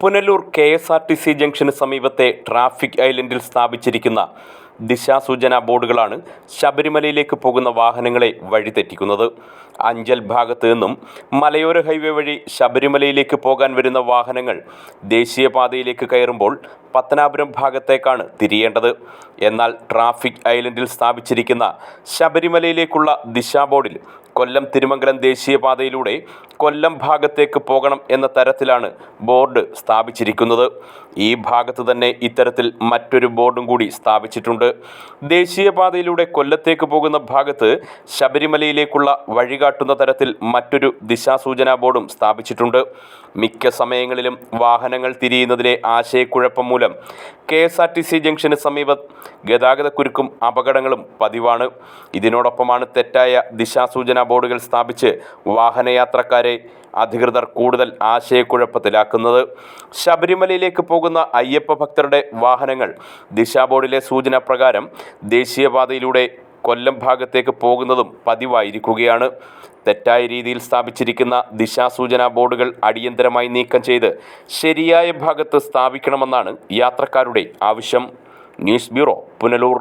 Punalur K S R T C junction സമീപത്തെ traffic ഐലൻഡിൽ സ്ഥാപിച്ചിരിക്കുന്ന ദിശാസൂചന ബോർഡുകളാണ് ശബരിമലയിലേക്ക് പോകുന്ന വാഹനങ്ങളെ വഴിതെറ്റിക്കുന്നത്. അഞ്ചൽ ഭാഗത്ത് നിന്നും മലയോര ഹൈവേ വഴി ശബരിമലയിലേക്ക് പോകാൻ വരുന്ന വാഹനങ്ങൾ ദേശീയപാതയിലേക്ക് കയറുമ്പോൾ പത്തനാപുരം ഭാഗത്തേക്കാണ് തിരിയേണ്ടത്. എന്നാൽ ട്രാഫിക് ഐലൻഡിൽ സ്ഥാപിച്ചിരിക്കുന്ന ശബരിമലയിലേക്കുള്ള ദിശാ ബോർഡിൽ കൊല്ലം തിരുമംഗലം ദേശീയപാതയിലൂടെ കൊല്ലം ഭാഗത്തേക്ക് പോകണം എന്ന തരത്തിലാണ് ബോർഡ് സ്ഥാപിച്ചിരിക്കുന്നത്. ഈ ഭാഗത്ത് തന്നെ ഇത്തരത്തിൽ മറ്റൊരു ബോർഡും കൂടി സ്ഥാപിച്ചിട്ടുണ്ട്. ദേശീയപാതയിലൂടെ കൊല്ലത്തേക്ക് പോകുന്ന ഭാഗത്ത് ശബരിമലയിലേക്കുള്ള വഴികാട്ടുന്ന തരത്തിൽ മറ്റൊരു ദിശാസൂചനാ ബോർഡും സ്ഥാപിച്ചിട്ടുണ്ട്. മിക്ക സമയങ്ങളിലും വാഹനങ്ങൾ തിരിയുന്നതിലെ ആശയക്കുഴപ്പം മൂലം K S R T C junction സമീപം ഗതാഗതക്കുരുക്കും അപകടങ്ങളും പതിവാണ്. ഇതിനോടൊപ്പമാണ് തെറ്റായ ദിശാസൂചനാ ബോർഡുകൾ സ്ഥാപിച്ച് വാഹനയാത്രക്കാരെ അധികൃതർ കൂടുതൽ ആശയക്കുഴപ്പത്തിലാക്കുന്നത്. ശബരിമലയിലേക്ക് പോകുന്ന അയ്യപ്പ ഭക്തരുടെ വാഹനങ്ങൾ ദിശാബോർഡിലെ സൂചന പ്രകാരം ദേശീയപാതയിലൂടെ കൊല്ലം ഭാഗത്തേക്ക് പോകുന്നതും പതിവായിരിക്കുകയാണ്. തെറ്റായ രീതിയിൽ സ്ഥാപിച്ചിരിക്കുന്ന ദിശാസൂചന ബോർഡുകൾ അടിയന്തരമായി നീക്കം ചെയ്ത് ശരിയായ ഭാഗത്ത് സ്ഥാപിക്കണമെന്നാണ് യാത്രക്കാരുടെ ആവശ്യം. News bureau Punalur.